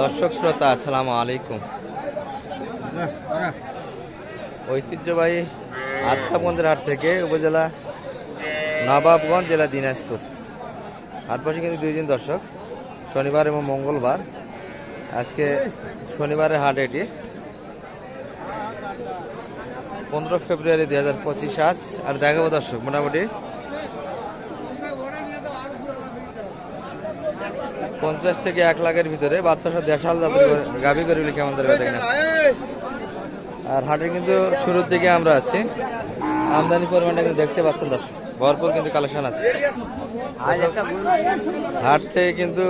দর্শক শ্রোতা, আসসালামু আলাইকুম। ঐতিহ্যবাহী আত্মাবন্দের হাট থেকে উপজেলা নবাবগঞ্জ, জেলা দিনাজপুর। হাট বসে কিন্তু দুই দিন দর্শক, শনিবার এবং মঙ্গলবার। আজকে শনিবারের হাট এটি। পনেরো ফেব্রুয়ারি দুই হাজার পঁচিশ আজ, আর দেখাবো দর্শক, মোটামুটি পঞ্চাশ থেকে এক লাখের ভিতরে বাচ্চা সব দেশাল জাতের গাভী গরিবলি কেমন ধরে দেখেন আর হাটে কিন্তু শুরুর দিকে আমরা আছি। আমদানি পরিমাণটা কিন্তু দেখতে পাচ্ছেন দর্শক, ভরপুর কিন্তু কালেকশন আছে। হাট থেকে কিন্তু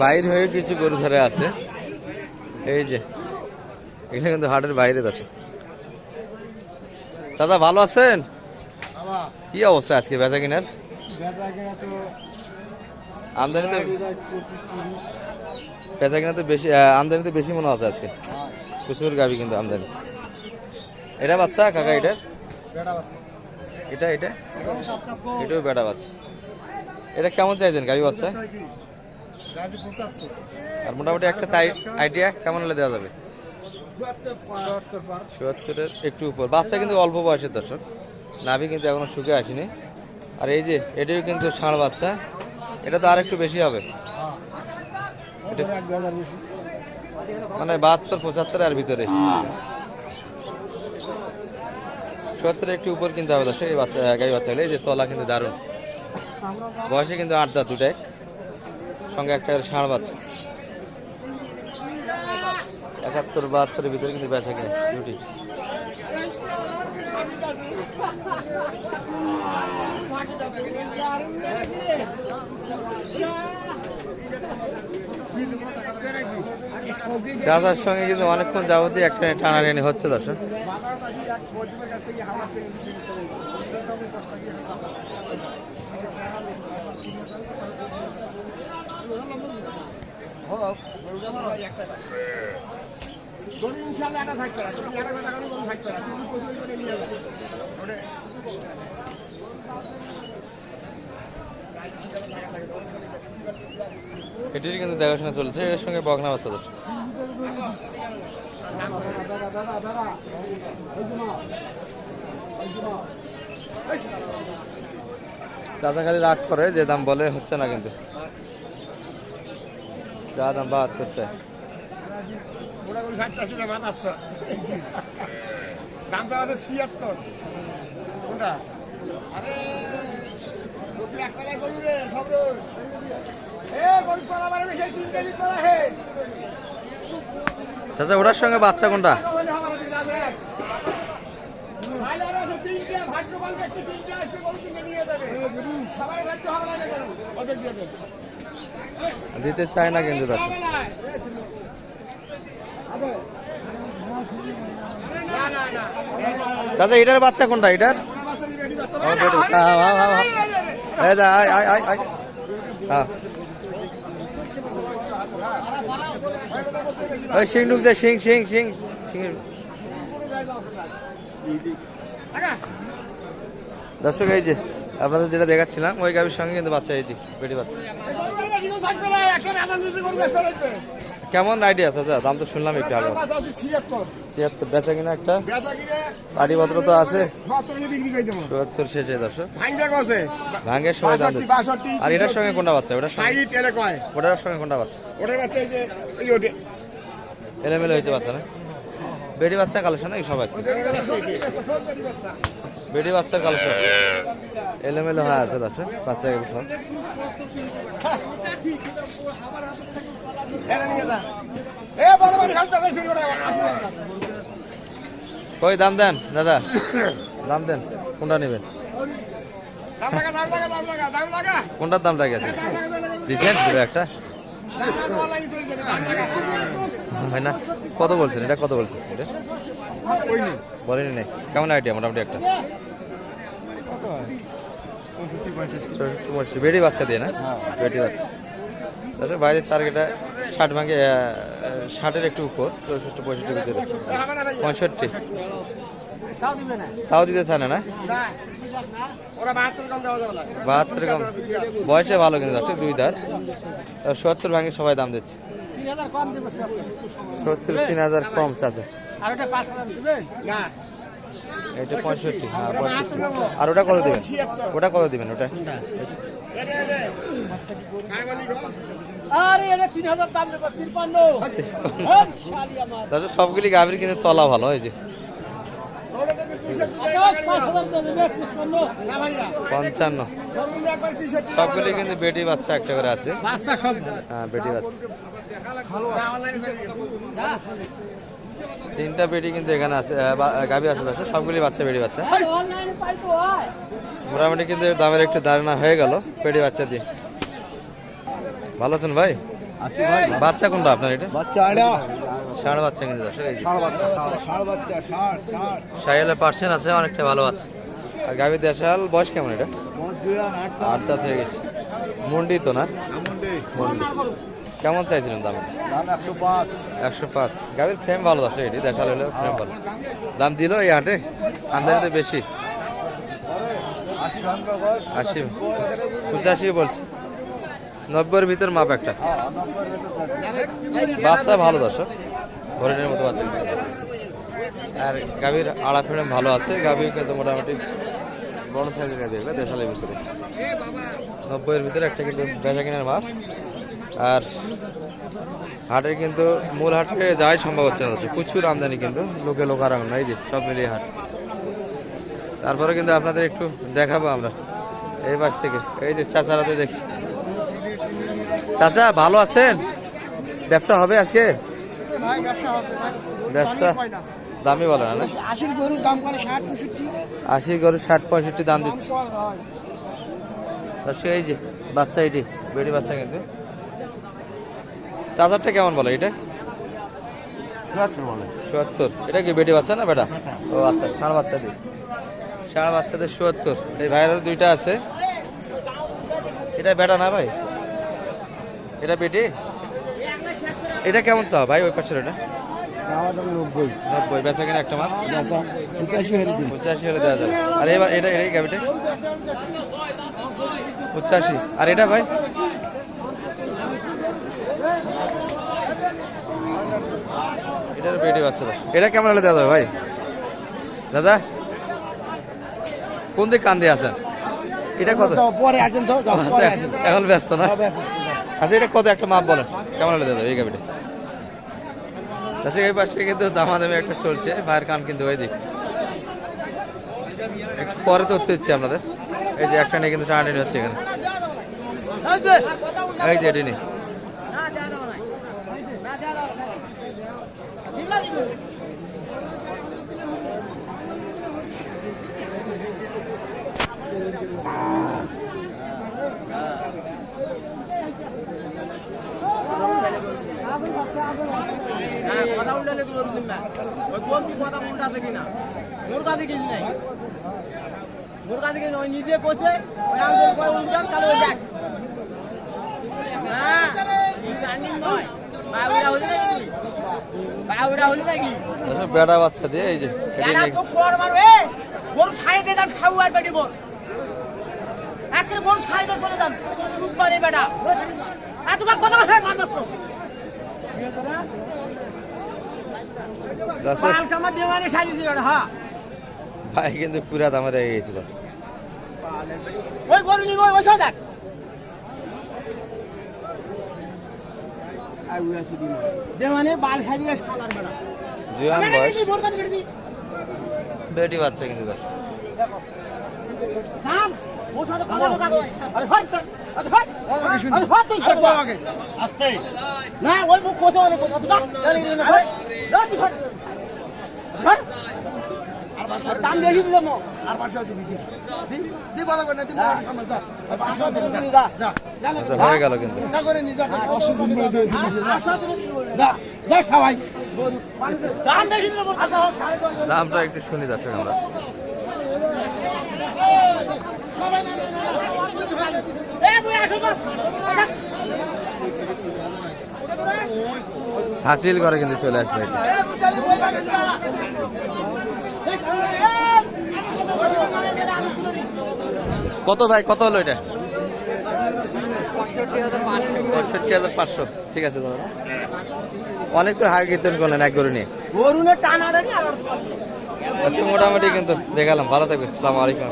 বাইর হয়ে কিছু গরু ধরে আছে। এই যে এখানে কিন্তু হাটের বাইরে দর্শক। দাদা, ভালো আছেন? কি অবস্থা আজকে বেচা কিনার? আমদানিতে তো বেশি আমদানিতে বেশি মনে আছে আজকে। প্রচুর গাবি কিন্তু আমদানি। এটা বাচ্চা, কাকা এটা? এটা এটা? এটাও বেটা বাচ্চা। এটা কেমন চাইছেন, গাবি বাচ্চা? আর মোটামুটি একটা আইডিয়া কেমন হলে দেওয়া যাবে? চুয়াত্তরের একটু উপর। বাচ্চা কিন্তু অল্প বয়সের দর্শক। নাভি কিন্তু এখনও শুকে আসেনি। আর এই যে, এটাও কিন্তু ষাঁড় বাচ্চা। এটা তো আর একটু বেশি হবে। মানে বাহাত্তর, পঁচাত্তর আর ভিতরে। চুয়াত্তরের একটু উপর কিনতে হবে দর্শক, এই বাচ্চা গাই বাচ্চা এই যে তলা কিন্তু দারুণ। বয়সে কিন্তু আট দুটাই। সঙ্গে একটা ষাঁড় বাচ্চা। একাত্তর, বাহাত্তরের ভিতরে কিন্তু বেচা কিনে, দুটি। চাষার সঙ্গে কিন্তু অনেকক্ষণ যাবতীয় একটা টানাটানি হচ্ছে দর্শক। এটির কিন্তু দেখাশোনা চলছে, এর সঙ্গে বগনা বাচ্চা চাচা খালি রাগ করে যে দাম বলে, হচ্ছে না কিন্তু। যা দাম বাহাত্তর চাই দামটা আছে ছিয়াত্তর। কোনটা? আরে চাচা ওটার সঙ্গে বাচ্চা কোনটা? দিতে চায় না কিন্তু না চাচা এটার বাচ্চা কোনটা? এটার? বাচ্চা এই যা, আয়, আয়, আয়। হ্যাঁ। ওই সিং ঢুকছে সিং সিং সিং সিং দর্শক এই যে আপনাদের যেটা দেখাচ্ছিলাম ওই গাবির সঙ্গে কিন্তু বাচ্চা এই যে বেটি বাচ্চা কেমন আইডিয়া চাচা দাম তো শুনলাম একটু আগে। আছে ছিয়াত্তর বেচা কিনা একটা? বাড়ি ভদ্র তো আছে। চুয়াত্তর শেষে দর্শক। ভাঙ্গের সময় দাম আর এটার সঙ্গে কোনটা বাচ্চা? ওটার সঙ্গে ওটার সঙ্গে কোনটা বাচ্চা? ওটার বাচ্চা এলোমেলো হয়েছে বাচ্চা না? বেটি বাচ্চা কালেকশন নাকি সব আছে? বেডি বাচ্চার কালেকশন। এলোমেলো হয়ে আছে, বাচ্চা গেছে সব এ বড় বড় খালতে আছে ফিরে ওটা কই, দাম দেন, দাদা? দাম দেন, কোনটা নেবেন? দাম দাম দাম দাম কোনটার দামটা গেছে? দিচ্ছেন দুটো একটা? হয় না? কত বলছেন? এটা কত বলছেন? এটা? বলেনি নাই। কেমন আইডিয়া মোটামুটি একটা। বেটি বাচ্চা দিয়ে না? বেটি বাচ্চা। তাছাড়া বাইরের টার্গেটটা ষাট ভাঙে ষাটের একটু উপর, চৌষট্টি পঁয়ষট্টি ভিতরে। পঁয়ষট্টি। তাও দিতে চায় না না? না ওরা 72 কম দেওয়া যাবে না বাহাত্তর বয়সে ভালো কিন্তু আছে, দুই দাঁত সত্তর ভাঙে সবাই দাম দিচ্ছে। সত্তর তিন হাজার কম চাচা। আর ওটা পাঁচ হাজার দেবে? না। এটা পঁয়ষট্টি হ্যাঁ আর ওটা কত দেবেন? ওটা কত দেবেন ওটা? সবগুলি গাভীর কিন্তু তলা ভালো হয়েছে পঞ্চান্ন। সবগুলি কিন্তু বেটি বাচ্চা একটা করে আছে। হ্যাঁ বেটি বাচ্চা। তিনটা বেটি কিন্তু এখানে আছে গাভী আছে আছে সবগুলি বাচ্চা বেটি বাচ্চা। মোটামুটি কিন্তু দামের একটু ধারণা হয়ে গেল বেটি বাচ্চা দিয়ে। ভালো আছেন ভাই? বাচ্চা কোনটা আপনার এটা? বাচ্চা আড়া ষাঁড় বাচ্চা কিন্তু দর্শক এই পার্সেন্ট আছে অনেকটা ভালো আছে। আর গাভী দেশাল বয়স কেমন এটা? আটটা থেকে গেছে। মুন্ডি তো না? মুন্ডি। কেমন চাইছিলেন দাম? একশো পাঁচ। একশো পাঁচ। গাভীর ফ্রেম ভালো আছে এটি দেশাল হলেও ফ্রেম ভালো। দাম দিল এই হাটে? আমদানিতে বেশি? আশি পঁচাশি বলছি। নব্বইয়ের ভিতর মাপ একটা। বাচ্চা ভালো দর্শক। হরিণের মতো আছে। আর গাভীর আড়া ফ্রেম ভালো আছে। গাভী কিন্তু মোটামুটি বড় সাইজের গাভী এগুলো, দেশালের ভিতরে। নব্বইয়ের ভিতরে একটা কিন্তু বেচা কেনার মাপ। আর হাটের কিন্তু মূল হাটে যাই সম্ভব হচ্ছে না প্রচুর আমদানি কিন্তু, লোকে লোকারঙ্গ নাই যে সব মিলিয়ে হাট। তারপরে কিন্তু আপনাদের একটু দেখাবো আমরা, এই পাশ থেকে। এই যে চাচারাতে দেখছি। চাচা, ভালো আছেন? ব্যবসা হবে আজকে? ব্যবসা দামই বলে না না? আশির গরুর দাম করে ষাট পঁয়ষট্টি। আশি করে ষাট পঁয়ষট্টি দাম দিচ্ছে। দর্শক এই যে বাচ্চা এটি বেটি বাচ্চা কিন্তু। চাচারটা কেমন বলে এটা? চুয়াত্তর এটা কি বেটি বাচ্চা না বেটা? ও আচ্ছা ষাঁড় বাচ্চা দিয়ে ষাঁড় বাচ্চাদের চুয়াত্তর এই ভাইয়ের দুইটা আছে। এটা বেটা না ভাই? এটা বেটি? এটা কেমন চাও ভাই ওই পাশের এটা? নব্বই। নব্বই বেচা কিনা একটা পঁচাশি পঁচাশি হলে দেওয়া যাবে। আর এবার এটা এটাই গাবিটা পঁচাশি। আর এটা ভাই? এটার বেটে বাচ্চা দশ। এটা কেমন হলে দাদা ভাই? দাদা? কোন দিক কান দিয়ে আছেন এটা কত? পরে আসেন তো আচ্ছা, আসেন। এখন ব্যস্ত না? আচ্ছা এটা কত? একটা মাপ বলেন। কেমন হলে দাদা এই গাবিটা আচ্ছা এই পাশে কিন্তু দামাদামি একটা চলছে ভাইয়ের কান কিন্তু ওই দিক পরে তো হচ্ছে আপনাদের এই যে একটা নিয়ে কিন্তু টানাটানি হচ্ছে এখানে এই যে এটি নিয়ে কথা উল্টালে তো বলবেন না। ওই কমতি কথা উল্টা আছে কিনা? মোর কাছে কিছু নাই। মোর কাছে কিছু ওই নিজে করছে, ওই আমি যদি কই উল্টাম, তাহলে ওই দেখ। না, এই running নয়। বাউরা হলি নাকি? বাউরা হলি নাকি? বেড়া বাচ্চা দিয়ে এই যে নিয়ে তো খড় মারবে। ছাড়িয়ে দিয়ে যান, খাও আর বেটি বল। একের ছাড়িয়ে দিয়ে চলে যান। সুদ মারে বেটা। এত কার কথা কথা মারতেছ? যাচ্ছে, মালটা আমার দেওয়ালে সাজিয়েছে ওটা, হ্যাঁ। ভাই কিন্তু পুরা দামে রেগে গেছিল। বেটি বাচ্চা কিন্তু দশ। না। ওই মুখ কোথাও অনেক। আর দাম বেশি দিলে আর পাঁচশো দিবি, দি। দি, দি কথা কই না, পাঁচশো দিবি, যা, আচ্ছা, হয়ে গেল কিন্তু। করে নি, যা। পাঁচশো দিবি, পাঁচশো দিবি, যা, যা। সবাই। দাম বেশি দিলে মো। আচ্ছা, দশ। দামটা একটু শুনি দর্শক আমরা। হাসিল করে কিন্তু চলে আসবে। কত ভাই, কত হলো এটা? পঁয়ষট্টি হাজার পাঁচশো। ঠিক আছে, দাদা। অনেক তো হাই কীর্তন করলেন এক গরু নিয়ে। গরুনের টানাটা নিয়ে আচ্ছা মোটামুটি কিন্তু দেখালাম। ভালো থাকবেন। সালাম আলাইকুম।